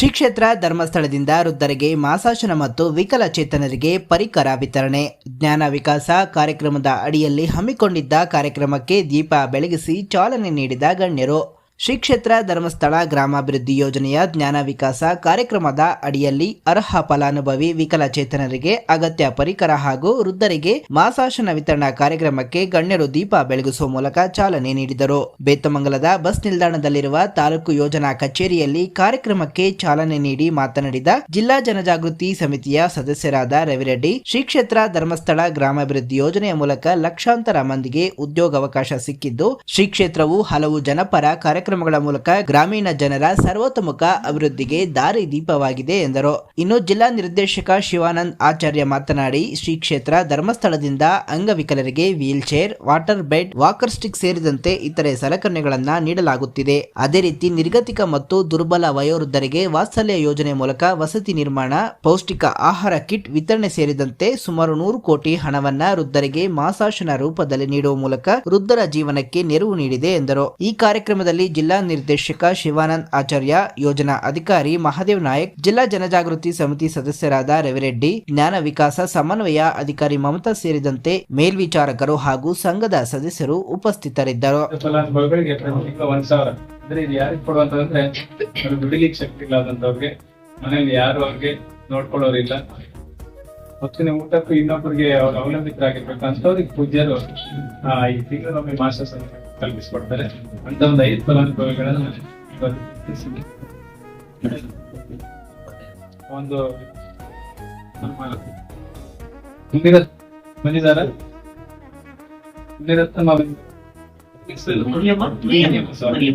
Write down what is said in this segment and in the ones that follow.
ಶ್ರೀ ಕ್ಷೇತ್ರ ಧರ್ಮಸ್ಥಳದಿಂದ ವೃದ್ಧರಿಗೆ ಮಾಸಾಶನ ಮತ್ತು ವಿಕಲಚೇತನರಿಗೆ ಪರಿಕರ ವಿತರಣೆ. ಜ್ಞಾನ ವಿಕಾಸ ಕಾರ್ಯಕ್ರಮದ ಅಡಿಯಲ್ಲಿ ಹಮ್ಮಿಕೊಂಡಿದ್ದ ಕಾರ್ಯಕ್ರಮಕ್ಕೆ ದೀಪ ಬೆಳಗಿಸಿ ಚಾಲನೆ ನೀಡಿದ ಗಣ್ಯರು. ಶ್ರೀ ಕ್ಷೇತ್ರ ಧರ್ಮಸ್ಥಳ ಗ್ರಾಮಾಭಿವೃದ್ಧಿ ಯೋಜನೆಯ ಜ್ಞಾನ ವಿಕಾಸ ಕಾರ್ಯಕ್ರಮದ ಅಡಿಯಲ್ಲಿ ಅರ್ಹ ಫಲಾನುಭವಿ ವಿಕಲಚೇತನರಿಗೆ ಅಗತ್ಯ ಪರಿಕರ ಹಾಗೂ ವೃದ್ಧರಿಗೆ ಮಾಸಾಶನ ವಿತರಣಾ ಕಾರ್ಯಕ್ರಮಕ್ಕೆ ಗಣ್ಯರು ದೀಪ ಬೆಳಗಿಸುವ ಮೂಲಕ ಚಾಲನೆ ನೀಡಿದರು. ಬೇತಮಂಗಲದ ಬಸ್ ನಿಲ್ದಾಣದಲ್ಲಿರುವ ತಾಲೂಕು ಯೋಜನಾ ಕಚೇರಿಯಲ್ಲಿ ಕಾರ್ಯಕ್ರಮಕ್ಕೆ ಚಾಲನೆ ನೀಡಿ ಮಾತನಾಡಿದ ಜಿಲ್ಲಾ ಜನಜಾಗೃತಿ ಸಮಿತಿಯ ಸದಸ್ಯರಾದ ರವಿರೆಡ್ಡಿ ಶ್ರೀ ಕ್ಷೇತ್ರ ಧರ್ಮಸ್ಥಳ ಗ್ರಾಮಾಭಿವೃದ್ಧಿ ಯೋಜನೆಯ ಮೂಲಕ ಲಕ್ಷಾಂತರ ಮಂದಿಗೆ ಉದ್ಯೋಗಾವಕಾಶ ಸಿಕ್ಕಿದ್ದು ಶ್ರೀ ಕ್ಷೇತ್ರವು ಹಲವು ಜನಪರ ಕಾರ್ಯಕ್ರಮಗಳ ಮೂಲಕ ಗ್ರಾಮೀಣ ಜನರ ಸರ್ವತೋಮುಖ ಅಭಿವೃದ್ಧಿಗೆ ದಾರಿ ದೀಪವಾಗಿದೆ ಎಂದರು. ಇನ್ನು ಜಿಲ್ಲಾ ನಿರ್ದೇಶಕ ಶಿವಾನಂದ್ ಆಚಾರ್ಯ ಮಾತನಾಡಿ, ಶ್ರೀ ಕ್ಷೇತ್ರ ಧರ್ಮಸ್ಥಳದಿಂದ ಅಂಗವಿಕಲರಿಗೆ wheelchair, water bed, walker stick ಸೇರಿದಂತೆ ಇತರೆ ಸಲಕರಣೆಗಳನ್ನ ನೀಡಲಾಗುತ್ತಿದೆ. ಅದೇ ರೀತಿ ನಿರ್ಗತಿಕ ಮತ್ತು ದುರ್ಬಲ ವಯೋವೃದ್ಧರಿಗೆ ವಾತ್ಸಲ್ಯ ಯೋಜನೆ ಮೂಲಕ ವಸತಿ ನಿರ್ಮಾಣ, ಪೌಷ್ಟಿಕ ಆಹಾರ ಕಿಟ್ ವಿತರಣೆ ಸೇರಿದಂತೆ ಸುಮಾರು ನೂರು ಕೋಟಿ ಹಣವನ್ನ ವೃದ್ಧರಿಗೆ ಮಾಸಾಶನ ರೂಪದಲ್ಲಿ ನೀಡುವ ಮೂಲಕ ವೃದ್ಧರ ಜೀವನಕ್ಕೆ ನೆರವು ನೀಡಿದೆ ಎಂದರು. ಈ ಕಾರ್ಯಕ್ರಮದಲ್ಲಿ ಜಿಲ್ಲಾ ನಿರ್ದೇಶಕ ಶಿವಾನಂದ್ ಆಚಾರ್ಯ, ಯೋಜನಾ ಅಧಿಕಾರಿ ಮಹಾದೇವ್ ನಾಯಕ್, ಜಿಲ್ಲಾ ಜನಜಾಗೃತಿ ಸಮಿತಿ ಸದಸ್ಯರಾದ ರವಿರೆಡ್ಡಿ, ಜ್ಞಾನ ವಿಕಾಸ ಸಮನ್ವಯ ಅಧಿಕಾರಿ ಮಮತಾ ಸೇರಿದಂತೆ ಮೇಲ್ವಿಚಾರಕರು ಹಾಗೂ ಸಂಘದ ಸದಸ್ಯರು ಉಪಸ್ಥಿತರಿದ್ದರು. ಹೊತ್ತಿನ ಊಟಕ್ಕೂ ಇನ್ನೊಬ್ಬರಿಗೆ ಅವ್ರು ಅವಲಂಬಿತರಾಗಿರ್ಬೇಕು ಅಂತವ್ರಿಗೆ ಪೂಜ್ಯರು ಈ ತಿಂಗಳೊಮ್ಮೆ ಮಾಸ್ಟರ್ಸ್ ಮಾಸ್ಟರ್ಸ್ ಕಲ್ಪಿಸ್ಕೊಡ್ತಾರೆ ಅಂತ ಒಂದು ಐದು ಫಲಾನುಭವಿಗಳನ್ನ. ಒಂದು ನಮ್ಮ ಮುನಿರತ್ ಬಂದಿದಾರ ಮುನಿರತ್ನ ಮಾವಿನ ಸಾರಿ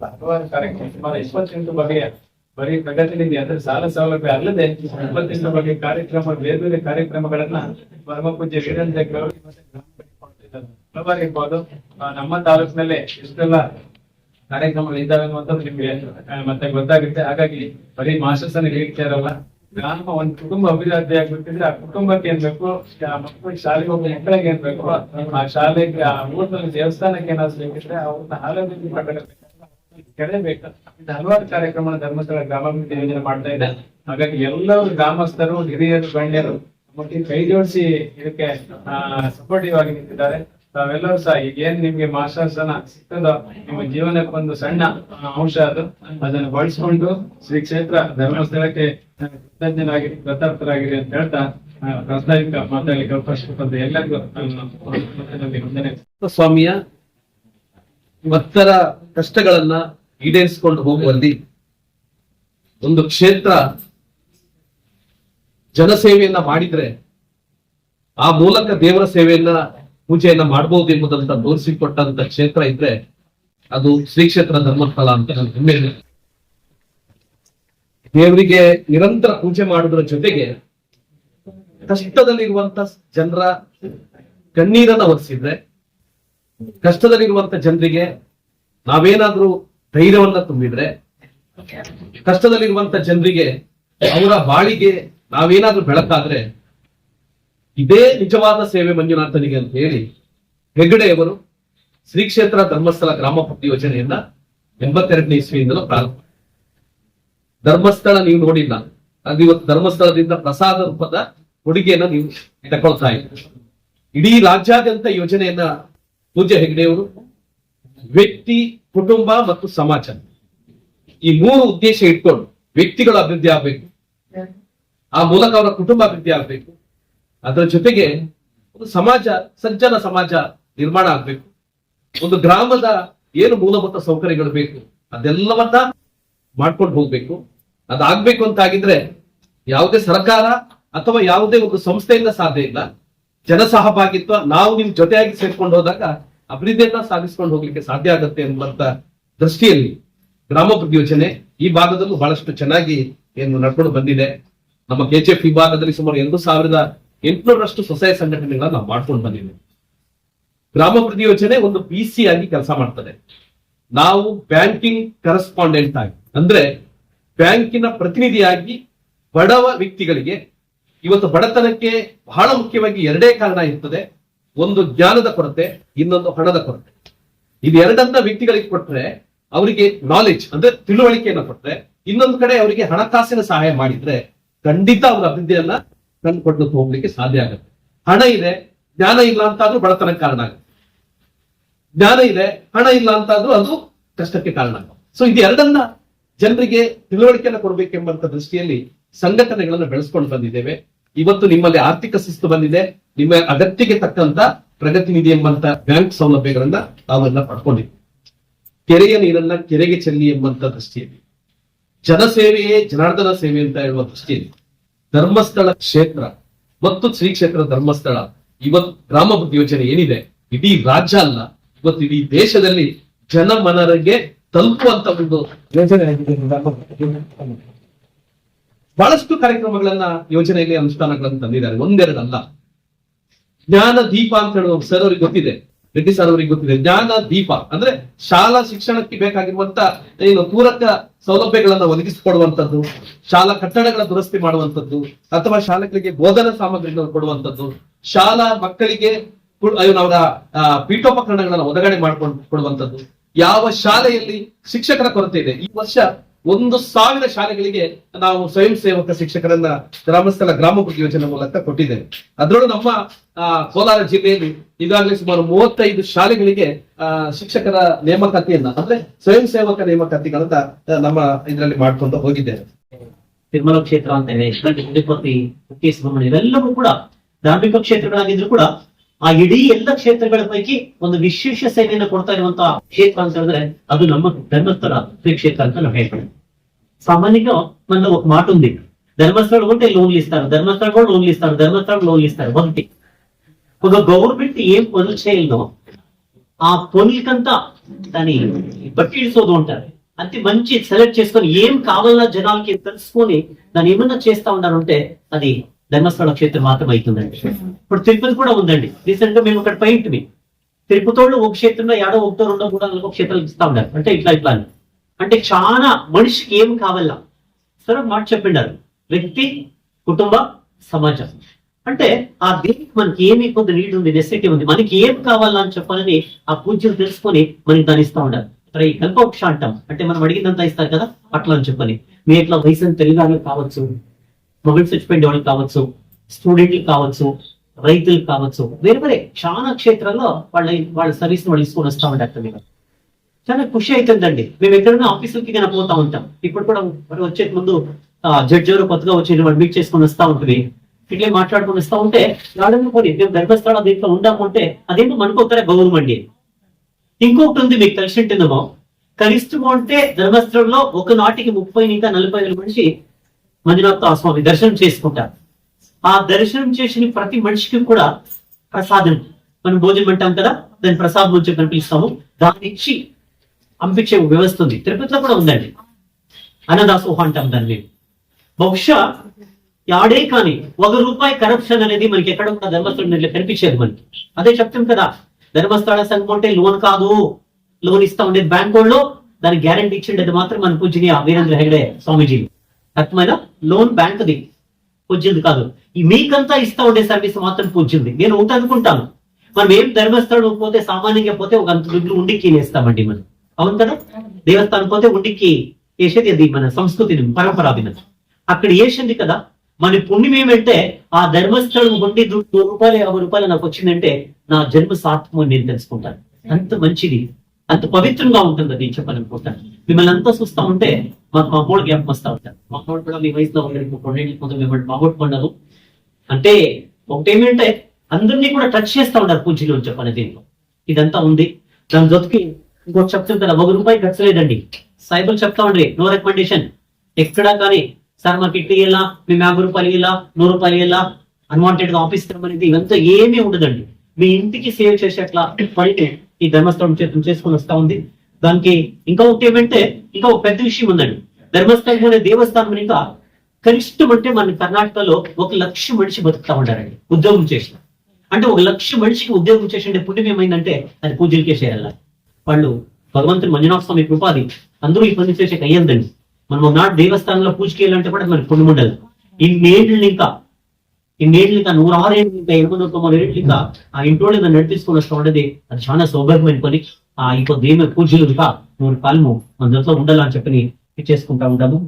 ಹಲವಾರು ಕಾರ್ಯಕ್ರಮ ಸುಮಾರು ಇಪ್ಪತ್ತೆಂಟು ಬಗೆಯ ಬರೀ ಪ್ರಗತಿ ನಿಧಿ ಅಂದ್ರೆ ಸಾಲ ಸೌಲಭ್ಯ ಅಲ್ಲದೆ ಇಪ್ಪತ್ತೆಂಟು ಬಗೆಯ ಕಾರ್ಯಕ್ರಮ ಬೇರೆ ಬೇರೆ ಕಾರ್ಯಕ್ರಮಗಳನ್ನ ಪರಮ ಪೂಜ್ಯ ವೀರೇಂದ್ರ ಗೌರಿ ಮತ್ತೆ. ಇರ್ಬೋದು. ನಮ್ಮ ತಾಲೂಕಿನಲ್ಲೇ ಇಷ್ಟೆಲ್ಲ ಕಾರ್ಯಕ್ರಮಗಳು ಇದ್ದಾವೆ ಅನ್ನುವಂಥದ್ದು ನಿಮ್ಗೆ ಮತ್ತೆ ಗೊತ್ತಾಗುತ್ತೆ. ಹಾಗಾಗಿ ಬರೀ ಮಾಸ್ಟರ್ಸ್ ಅನ್ನ ಹೇಳ್ತಾ ಇರಲ್ಲ. ಗ್ರಾಮ ಒಂದು ಕುಟುಂಬ ಅಭಿವೃದ್ಧಿ ಆಗ್ಬಿಟ್ಟಿದ್ರೆ ಆ ಕುಟುಂಬಕ್ಕೆ ಏನ್ ಬೇಕು, ಆ, ಮಕ್ಕಳಿಗೆ ಶಾಲೆಗೆ ಹೋಗೋ ಮಕ್ಕಳಿಗೆ ಏನ್ ಆ ಶಾಲೆಗೆ, ಆ ಊರಿನಲ್ಲಿ ದೇವಸ್ಥಾನಕ್ಕೆ ಏನಾದ್ರು ಬೇಕಿದ್ರೆ ಅವ್ರನ್ನ ಆರೋಗ್ಯ ಮಾಡಬೇಕು ಇದು ಹಲವಾರು ಕಾರ್ಯಕ್ರಮ ಧರ್ಮಸ್ಥಳ ಗ್ರಾಮಾಭಿವೃದ್ಧಿ ಯೋಜನೆ ಮಾಡ್ತಾ ಇದೆ. ಹಾಗಾಗಿ ಎಲ್ಲರೂ ಗ್ರಾಮಸ್ಥರು, ಹಿರಿಯರು, ಗಣ್ಯರು ಕೈ ಜೋಡಿಸಿ ಇದಕ್ಕೆ ಸಪೋರ್ಟಿವ್ ಆಗಿ ನಿಂತಿದ್ದಾರೆ. ತಾವೆಲ್ಲರೂ ಸಹ ಈಗ ಏನ್ ನಿಮ್ಗೆ ಮಾಸ್ಟರ್ಸನ ಸಿಕ್ತದೋ, ನಿಮ್ಮ ಜೀವನಕ್ಕೆ ಒಂದು ಸಣ್ಣ ಅಂಶ ಅದು. ಅದನ್ನು ಬಳಸ್ಕೊಂಡು ಶ್ರೀ ಕ್ಷೇತ್ರ ಧರ್ಮಸ್ಥಳಕ್ಕೆ ಕೃತಜ್ಞರಾಗಿ ಕೃತಾರ್ಥರಾಗಿರಿ ಅಂತ ಹೇಳ್ತಾ ಪ್ರಾಸ್ತಾವಿಕ ಮಾತಾಡಲಿಕ್ಕೆ ಅವಕಾಶ ಎಲ್ಲರಿಗೂ ಸ್ವಾಮಿಯ ಭಕ್ತರ ಕಷ್ಟಗಳನ್ನ ಈಡೇರಿಸಿಕೊಂಡು ಹೋಗುವಲ್ಲಿ ಒಂದು ಕ್ಷೇತ್ರ ಜನಸೇವೆಯನ್ನ ಮಾಡಿದ್ರೆ ಆ ಮೂಲಕ ದೇವರ ಸೇವೆಯನ್ನ ಪೂಜೆಯನ್ನ ಮಾಡಬಹುದು ಎಂಬುದಂತ ತೋರಿಸಿಕೊಟ್ಟಂತ ಕ್ಷೇತ್ರ ಇದ್ರೆ ಅದು ಶ್ರೀ ಕ್ಷೇತ್ರ ಧರ್ಮಸ್ಥಳ ಅಂತ ನನ್ನ ಹೆಮ್ಮೆ ದೇವರಿಗೆ ನಿರಂತರ ಪೂಜೆ ಮಾಡುವುದರ ಜೊತೆಗೆ ಕಷ್ಟದಲ್ಲಿರುವಂತ ಜನರ ಕಣ್ಣೀರನ್ನ ಒರೆಸಿದ್ರೆ ಕಷ್ಟದಲ್ಲಿರುವಂತ ಜನರಿಗೆ ನಾವೇನಾದ್ರೂ ಧೈರ್ಯವನ್ನ ತುಂಬಿದ್ರೆ ಕಷ್ಟದಲ್ಲಿರುವಂತ ಜನರಿಗೆ ಅವರ ಬಾಳಿಗೆ ನಾವೇನಾದ್ರೂ ಬೆಳಕಾದ್ರೆ ಇದೇ ನಿಜವಾದ ಸೇವೆ ಮಂಜುನಾಥನಿಗೆ ಅಂತ ಹೇಳಿ ಹೆಗ್ಗಡೆಯವರು ಶ್ರೀ ಕ್ಷೇತ್ರ ಧರ್ಮಸ್ಥಳ ಗ್ರಾಮ ಪಟ್ಟಿ ಯೋಜನೆಯನ್ನ ಎಂಬತ್ತೆರಡನೇ ಇಸ್ವಿಯಿಂದಲೂ ಪ್ರಾರಂಭ. ಧರ್ಮಸ್ಥಳ ನೀವು ನೋಡಿಲ್ಲ. ಅದು ಇವತ್ತು ಧರ್ಮಸ್ಥಳದಿಂದ ಪ್ರಸಾದ ರೂಪದ ಕೊಡುಗೆಯನ್ನ ನೀವು ತಗೊಳ್ತಾ ಇದ್ದೀರಿ. ಇಡೀ ರಾಜ್ಯಾದ್ಯಂತ ಯೋಜನೆಯನ್ನ ಪೂಜೆ ಹೆಗ್ಡೆಯವರು ವ್ಯಕ್ತಿ, ಕುಟುಂಬ ಮತ್ತು ಸಮಾಜ. ಈ ಮೂರು ಉದ್ದೇಶ ಇಟ್ಕೊಂಡು ವ್ಯಕ್ತಿಗಳು ಅಭಿವೃದ್ಧಿ ಆಗ್ಬೇಕು. ಆ ಮೂಲಕ ಅವರ ಕುಟುಂಬ ಅಭಿವೃದ್ಧಿ ಆಗ್ಬೇಕು. ಅದರ ಜೊತೆಗೆ ಒಂದು ಸಮಾಜ, ಸಜ್ಜನ ಸಮಾಜ ನಿರ್ಮಾಣ ಆಗ್ಬೇಕು. ಒಂದು ಗ್ರಾಮದ ಏನು ಮೂಲಭೂತ ಸೌಕರ್ಯಗಳು ಬೇಕು, ಅದೆಲ್ಲವನ್ನ ಮಾಡ್ಕೊಂಡು ಹೋಗ್ಬೇಕು. ಅದಾಗ್ಬೇಕು ಅಂತ ಆಗಿದ್ರೆ ಯಾವುದೇ ಸರ್ಕಾರ ಅಥವಾ ಯಾವುದೇ ಒಂದು ಸಂಸ್ಥೆಯಿಂದ ಸಾಧ್ಯ ಇಲ್ಲ. ಜನ ಸಹಭಾಗಿತ್ವ ನಾವು ನಿಮ್ ಜೊತೆಯಾಗಿ ಸೇರ್ಕೊಂಡು ಹೋದಾಗ ಅಭಿವೃದ್ಧಿಯನ್ನ ಸಾಧಿಸ್ಕೊಂಡು ಹೋಗ್ಲಿಕ್ಕೆ ಸಾಧ್ಯ ಆಗುತ್ತೆ ಎಂಬಂತ ದೃಷ್ಟಿಯಲ್ಲಿ ಗ್ರಾಮ ಯೋಜನೆ ಈ ಭಾಗದಲ್ಲೂ ಬಹಳಷ್ಟು ಚೆನ್ನಾಗಿ ಏನು ನಡ್ಕೊಂಡು ಬಂದಿದೆ. ನಮ್ಮ ಕೆಜಿಎಫ್ ವಿಭಾಗದಲ್ಲಿ ಸುಮಾರು ಎರಡು ಸಾವಿರದ ಎಂಟುನೂರಷ್ಟು ಸ್ವಸಹಾಯ ಸಂಘಟನೆಗಳನ್ನ ನಾವು ಮಾಡ್ಕೊಂಡು ಬಂದಿದ್ದೇವೆ. ಗ್ರಾಮಾಭಿವೃದ್ಧಿ ಯೋಜನೆ ಒಂದು ಬಿ ಸಿ ಆಗಿ ಕೆಲಸ ಮಾಡ್ತದೆ. ನಾವು ಬ್ಯಾಂಕಿಂಗ್ ಕರೆಸ್ಪಾಂಡೆಂಟ್ ಆಗಿ, ಅಂದ್ರೆ ಬ್ಯಾಂಕಿನ ಪ್ರತಿನಿಧಿಯಾಗಿ ಬಡವ ವ್ಯಕ್ತಿಗಳಿಗೆ, ಇವತ್ತು ಬಡತನಕ್ಕೆ ಬಹಳ ಮುಖ್ಯವಾಗಿ ಎರಡೇ ಕಾರಣ ಇರ್ತದೆ. ಒಂದು ಜ್ಞಾನದ ಕೊರತೆ, ಇನ್ನೊಂದು ಹಣದ ಕೊರತೆ. ಇದೆರಡನ್ನ ವ್ಯಕ್ತಿಗಳಿಗೆ ಕೊಟ್ರೆ ಅವರಿಗೆ ನಾಲೆಜ್ ಅಂದ್ರೆ ತಿಳುವಳಿಕೆಯನ್ನು ಕೊಟ್ರೆ, ಇನ್ನೊಂದು ಕಡೆ ಅವರಿಗೆ ಹಣಕಾಸಿನ ಸಹಾಯ ಮಾಡಿದ್ರೆ ಖಂಡಿತ ಅವ್ರ ಅಭಿವೃದ್ಧಿಯನ್ನ ಕಂಡುಕೊಂಡು ಹೋಗ್ಲಿಕ್ಕೆ ಸಾಧ್ಯ ಆಗುತ್ತೆ. ಹಣ ಇದೆ, ಜ್ಞಾನ ಇಲ್ಲ ಅಂತಾದ್ರೂ ಬಡತನ ಕಾರಣ ಆಗುತ್ತೆ. ಜ್ಞಾನ ಇದೆ, ಹಣ ಇಲ್ಲ ಅಂತಾದ್ರೂ ಅದು ಕಷ್ಟಕ್ಕೆ ಕಾರಣ ಆಗುತ್ತೆ. ಸೊ ಇದು ಎರಡನ್ನ ಜನರಿಗೆ ತಿಳುವಳಿಕೆಯನ್ನು ಕೊಡಬೇಕೆಂಬಂತ ದೃಷ್ಟಿಯಲ್ಲಿ ಸಂಘಟನೆಗಳನ್ನು ಬೆಳೆಸ್ಕೊಂಡು ಬಂದಿದ್ದೇವೆ. ಇವತ್ತು ನಿಮ್ಮಲ್ಲಿ ಆರ್ಥಿಕ ಶಿಸ್ತು ಬಂದಿದೆ. ನಿಮ್ಮ ಅಗತ್ಯಕ್ಕೆ ತಕ್ಕಂತ ಪ್ರಗತಿ ನಿಧಿ ಎಂಬಂತ ಬ್ಯಾಂಕ್ ಸೌಲಭ್ಯಗಳನ್ನ ತಾವೆಲ್ಲ ಪಡ್ಕೊಂಡಿದ್ವಿ ಕೆರೆಯ ನೀರನ್ನ ಕೆರೆಗೆ ಚೆಲ್ಲಿ ಎಂಬಂತ ದೃಷ್ಟಿಯಲ್ಲಿ, ಜನಸೇವೆಯೇ ಜನಾರ್ದನ ಸೇವೆ ಅಂತ ಹೇಳುವ ದೃಷ್ಟಿಯಲ್ಲಿ ಧರ್ಮಸ್ಥಳ ಕ್ಷೇತ್ರ ಮತ್ತು ಶ್ರೀ ಕ್ಷೇತ್ರ ಧರ್ಮಸ್ಥಳ. ಇವತ್ತು ಗ್ರಾಮ ಯೋಜನೆ ಏನಿದೆ? ಇಡೀ ರಾಜ್ಯ ಅಲ್ಲ. ಇವತ್ತು ಇಡೀ ದೇಶದಲ್ಲಿ ಜನಮನರಿಗೆ ತಲುಪುವಂತ ಒಂದು ಯೋಜನೆ ಆಗಿದೆ ಬಹಳಷ್ಟು ಕಾರ್ಯಕ್ರಮಗಳನ್ನ ಯೋಜನೆಯಲ್ಲಿ ಅನುಷ್ಠಾನಗಳನ್ನು ತಂದಿದ್ದಾರೆ. ಒಂದೆರಡಲ್ಲ. ಜ್ಞಾನ ದೀಪ ಅಂತ ಹೇಳುವ ಸರ್ ಅವ್ರಿಗೆ ಗೊತ್ತಿದೆ. ರೆಡ್ಡಿ ಸರ್ ಗೊತ್ತಿದೆ. ಜ್ಞಾನ ದೀಪ. ಅಂದ್ರೆ ಶಾಲಾ ಶಿಕ್ಷಣಕ್ಕೆ ಬೇಕಾಗಿರುವಂತ ಏನು ಪೂರಕ ಸೌಲಭ್ಯಗಳನ್ನ ಒದಗಿಸಿಕೊಡುವಂತದ್ದು ಶಾಲಾ ಕಟ್ಟಡಗಳ ದುರಸ್ತಿ ಮಾಡುವಂತದ್ದು ಅಥವಾ ಶಾಲೆಗಳಿಗೆ ಬೋಧನಾ ಸಾಮಗ್ರಿಗಳನ್ನು ಕೊಡುವಂತದ್ದು ಶಾಲಾ ಮಕ್ಕಳಿಗೆ ಅವರ ಪೀಠೋಪಕರಣಗಳನ್ನು ಒದಗಡೆ ಮಾಡ್ಕೊಂಡು ಕೊಡುವಂತದ್ದು ಯಾವ ಶಾಲೆಯಲ್ಲಿ ಶಿಕ್ಷಕರ ಕೊರತೆ ಇದೆ. ಈ ವರ್ಷ ಒಂದು ಸಾವಿರ ಶಾಲೆಗಳಿಗೆ ನಾವು ಸ್ವಯಂ ಸೇವಕ ಶಿಕ್ಷಕರನ್ನ ಗ್ರಾಮಸ್ಥಳ ಗ್ರಾಮ ಯೋಜನೆ ಮೂಲಕ ಕೊಟ್ಟಿದ್ದೇವೆ. ಅದರೊಳಗೆ ನಮ್ಮ ಕೋಲಾರ ಜಿಲ್ಲೆಯಲ್ಲಿ ಈಗಾಗಲೇ ಸುಮಾರು ಮೂವತ್ತೈದು ಶಾಲೆಗಳಿಗೆ ಶಿಕ್ಷಕರ ನೇಮಕಾತಿಯನ್ನ, ಅಂದ್ರೆ ಸ್ವಯಂ ಸೇವಕ ನೇಮಕಾತಿಗಳನ್ನ ನಮ್ಮ ಇದರಲ್ಲಿ ಮಾಡ್ಕೊಂಡು ಹೋಗಿದ್ದೇವೆ. ತಿರುಮಲ ಕ್ಷೇತ್ರ ಅಂತ ಇದೆ. ತಿರುಪತಿ, ಕುಕ್ಕೆ ಸುಬ್ರಹ್ಮಣ್ಯ, ಇವೆಲ್ಲವೂ ಕೂಡ ಧಾರ್ಮಿಕ ಕ್ಷೇತ್ರಗಳಾಗಿದ್ರು ಕೂಡ ಆ ಇಡೀ ಎಲ್ಲ ಕ್ಷೇತ್ರಗಳ ಪೈಕಿ ಒಂದು ವಿಶೇಷ ಸೇವೆಯನ್ನು ಕೊಡ್ತಾ ಇರುವಂತಹ ಕ್ಷೇತ್ರ ಅಂತ ಹೇಳಿದ್ರೆ ಅದು ನಮ್ಮ ಧರ್ಮಸ್ಥಳ ಕ್ಷೇತ್ರ ಅಂತ ನಾವು ಹೇಳ್ತೇವೆ. సామాన్యంగా మనలో ఒక మాట ఉంది. ధర్మస్థలం ఉంటే లోన్లు ఇస్తారు. ధర్మస్థలం కూడా లోన్లు ఇస్తారు. ధర్మస్థలం లోన్లు ఇస్తారు. ఒకటి. ఒక గవర్నమెంట్ ఏం పనులు చేయాలనో ఆ పనులకంతా దాని బట్టి ఇడిసోదు ఉంటారు. అంతే మంచి సెలెక్ట్ చేసుకొని ఏం కావాలన్నా జనాలకి తెలుసుకొని దాన్ని ఏమన్నా చేస్తా ఉన్నారంటే అది ధర్మస్థల క్షేత్రం మాత్రం అవుతుందండి. ఇప్పుడు తిరుపతి కూడా ఉందండి. రీసెంట్గా మేము అక్కడ పోయింటివి తిరుపతి వాళ్ళు ఒక క్షేత్రంలో ఏడో ఒకటో రెండో కూడా ఒక క్షేత్రాలు ఇస్తా ఉన్నారు. అంటే ఇట్లా ఇట్లా అని అంటే చాలా మనిషికి ఏం కావాలా? సరే మాట చెప్పిండారు. వ్యక్తి కుటుంబ సమాజం. అంటే ఆ దేనికి మనకి ఏమి కొంత నీడ్ ఉంది నెసిటీ ఉంది. మనకి ఏం కావాలా అని చెప్పాలని ఆ పూజలు తెలుసుకొని మనకి దాన్ని ఇస్తా ఉండాలి ఇక్కడ ఈ కల్పవృక్ష అంటాం. అంటే మనం అడిగిందంతా ఇస్తారు కదా అట్లా అని చెప్పని. మీ ఇట్లా వయసు తెలుగు వాళ్ళకి కావచ్చు మొబైల్ చచ్చిపోయిన వాళ్ళకి కావచ్చు స్టూడెంట్లు కావచ్చు రైతులు కావచ్చు వేరే వేరే చాలా క్షేత్రాల్లో వాళ్ళ వాళ్ళ సర్వీస్ వాళ్ళు తీసుకొని వస్తా ఉంటారు మీరు చాలా ఖుషి అవుతుందండి మేము ఎక్కడైనా ఆఫీసులకి కన్నా పోతా ఉంటాం. ఇప్పుడు కూడా మరి వచ్చే ముందు జడ్జి ఎవరు కొత్తగా వచ్చి వాళ్ళు మీట్ చేసుకొని వస్తా ఉంటుంది. ఇట్లే మాట్లాడుకొని వస్తా ఉంటే రావడం పోనీ మేము ధర్మస్థలం దీంట్లో ఉందాము అంటే అదేంటో మనకు ఒకరే గౌరవం ఇంకొకటి ఉంది మీకు తెలిసి ఉంటుందేమో. కనిష్టము అంటే ధర్మస్థలంలో ఒక నాటికి ముప్పై ఇంకా నలభై వేల మనిషి మంజునాథ స్వామి దర్శనం చేసుకుంటారు. ఆ దర్శనం చేసిన ప్రతి మనిషికి కూడా ప్రసాదం. మనం భోజనం అంటాం కదా దాని ప్రసాదం అని చెప్పి పిలుస్తాము. దాన్ని ఇచ్చి పంపించే వ్యవస్థ ఉంది. తిరుపతిలో కూడా ఉందండి. అన్నదాసోహ అంటాం దాన్ని మేము. బహుశా యాడే కానీ ఒక రూపాయి కరప్షన్ అనేది మనకి ఎక్కడ కూడా ధర్మస్థలం కనిపించేది మనకి. అదే చెప్తాం కదా ధర్మస్థల సంఘం అంటే లోన్ కాదు. లోన్ ఇస్తా ఉండేది బ్యాంక్ వాళ్ళు. దానికి గ్యారంటీ ఇచ్చిండేది మాత్రం మన పూజని వీరేంద్ర హెగడే స్వామీజీ అర్థమైన లోన్ బ్యాంక్ది పూజ్యంది కాదు. ఈ మీకంతా ఇస్తా ఉండే సర్వీస్ మాత్రం పూజ్యంది నేను ఒకటి అనుకుంటాను. మనం ఏం ధర్మస్థలం పోతే సామాన్యంగా పోతే ఒక అంత దుడ్లు ఉండి కీనేస్తామండి మనం. అవును కదా? దేవస్థానం పోతే ఉండికి వేసేది అది మన సంస్కృతిని పరంపర అక్కడ వేసింది కదా? మన పుణ్యం ఏమంటే ఆ ధర్మస్థలం ఉండి నూరు రూపాయలు యాభై రూపాయలు నాకు వచ్చిందంటే నా జన్మ సాత్వం నేను తెలుసుకుంటాను. అంత మంచిది అంత పవిత్రంగా ఉంటుంది అది చెప్పాలనుకుంటాను. మిమ్మల్ని అంతా చూస్తా ఉంటే మాకు మా అమ్మోడు జ్ఞాపకం వస్తా ఉంటారు మా అమ్మోడు కూడా మీ వయసులో ఉండేది రెండేళ్ళ కొంత మిమ్మల్ని బాగొట్టుకున్నారు అంటే ఒకటేమంటే అందరినీ కూడా టచ్ చేస్తా ఉంటారు పూజలు అని చెప్పని దీంట్లో ఇదంతా ఉంది. దాని జొతికి ఇంకోటి చెప్తాం కదా ఒక రూపాయి ఖర్చు లేదండి సైబుల్ చెప్తా ఉండ్రి. నో రికమెండేషన్ ఎక్కడా కానీ సార్ మాకు ఇట్లా ఇలా మేము యాభై రూపాయలు ఇలా నూరు రూపాయలు ఇలా అన్వాంటెడ్గా ఆఫీస్ అనేది ఇవంతా ఏమీ ఉండదండి. మీ ఇంటికి సేవ్ చేసే అట్లా ఈ ధర్మస్థలం చేతులు చేసుకొని వస్తా ఉంది. దానికి ఇంకా ఒకటి ఏమంటే ఇంకా ఒక పెద్ద విషయం ఉందండి. ధర్మస్థలం అనే దేవస్థానం ఇంకా కనిష్టం అంటే మన కర్ణాటకలో ఒక లక్ష మనిషి బతుకుతా ఉంటారండి ఉద్యోగం చేసిన. అంటే ఒక లక్ష మనిషికి ఉద్యోగం చేసిండే పుణ్యం ఏమైందంటే అది పూజలకే చేయాలి? వాళ్ళు భగవంతుని మంజునాథ స్వామి కృపాది అందరూ ఈ పని చేసే అయ్యిందండి మనం ఒకనాడు దేవస్థానంలో పూజకి వెళ్ళాలంటే కూడా మనకి పుణ్యం ఉండదు ఇన్నేళ్ళు ఇంకా ఇన్నేళ్ళు ఇంకా నూరారు ఏళ్ళు ఇంకా ఎనిమిది తొమ్మిది ఏళ్ళు ఇంకా ఆ ఇంట్లో దాన్ని నడిపించుకొని వస్తూ ఉండేది అది చాలా సౌభాగ్యమైన పని. ఆ ఇంకో దేవ పూజలు ఇంకా నూరు కాలము మన దాంట్లో ఉండాలని చెప్పి చేసుకుంటా ఉంటాము.